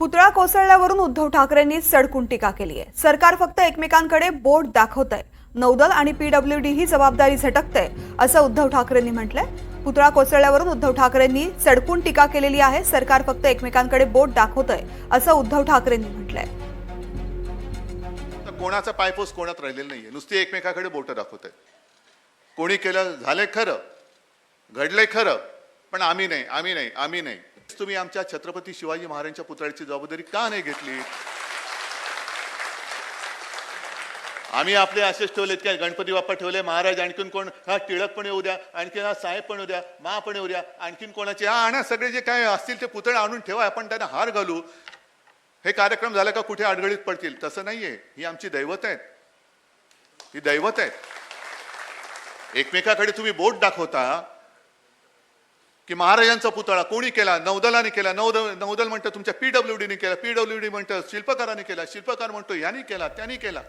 पुतळा कोसळल्यावरून उद्धव ठाकरेंनी सडकून टीका केली आहे. सरकार फक्त एकमेकांकडे बोट दाखवत आहे नौदल आणि पीडब्ल्यूडी ही जबाबदारी झटकते असं उद्धव ठाकरेंनी म्हटलंय. पुतळा कोसळल्यावरून उद्धव ठाकरेंनी सडकून टीका केलेली आहे. सरकार फक्त एकमेकांकडे बोट दाखवत आहे असं उद्धव ठाकरेंनी म्हटलंय. तर कोणाचा पायपोस कोणात राहिलेला नाहीये. नुसती एकमेकाकडे बोटं दाखवत आहे कोणी केलं झालंय खरं. घडलंय खरं. पण आम्ही नाही आम्ही नाही आम्ही नाही. तुम्ही आमच्या छत्रपती शिवाजी महाराजांच्या पुतळ्याची जबाबदारी का नाही घेतली? आम्ही आपले असेच ठेवलेत काय? गणपती बाप्पा ठेवले महाराज आणखीन कोण? हा टिळक पण येऊ द्या आणखीन हा साहेब पण येऊ द्या मा पण येऊ द्या आणखीन कोणाचे? हा आणा सगळे जे काय असतील ते पुतळे आणून ठेवा आपण त्यांना हार घालू. हे कार्यक्रम झाला का कुठे अडगळीत पडतील? तसं नाहीये. ही आमची दैवत आहेत. ही दैवत आहेत. एकमेकाकडे तुम्ही बोट दाखवता की महाराजांचा पुतळा कोणी केला? नौदलाने केला. नौदल नौदल म्हणतं तुमच्या पीडब्ल्यूडीने केला. पीडब्ल्यूडी म्हणतं शिल्पकाराने केला. शिल्पकार म्हणतो यांनी केला त्यांनी केला.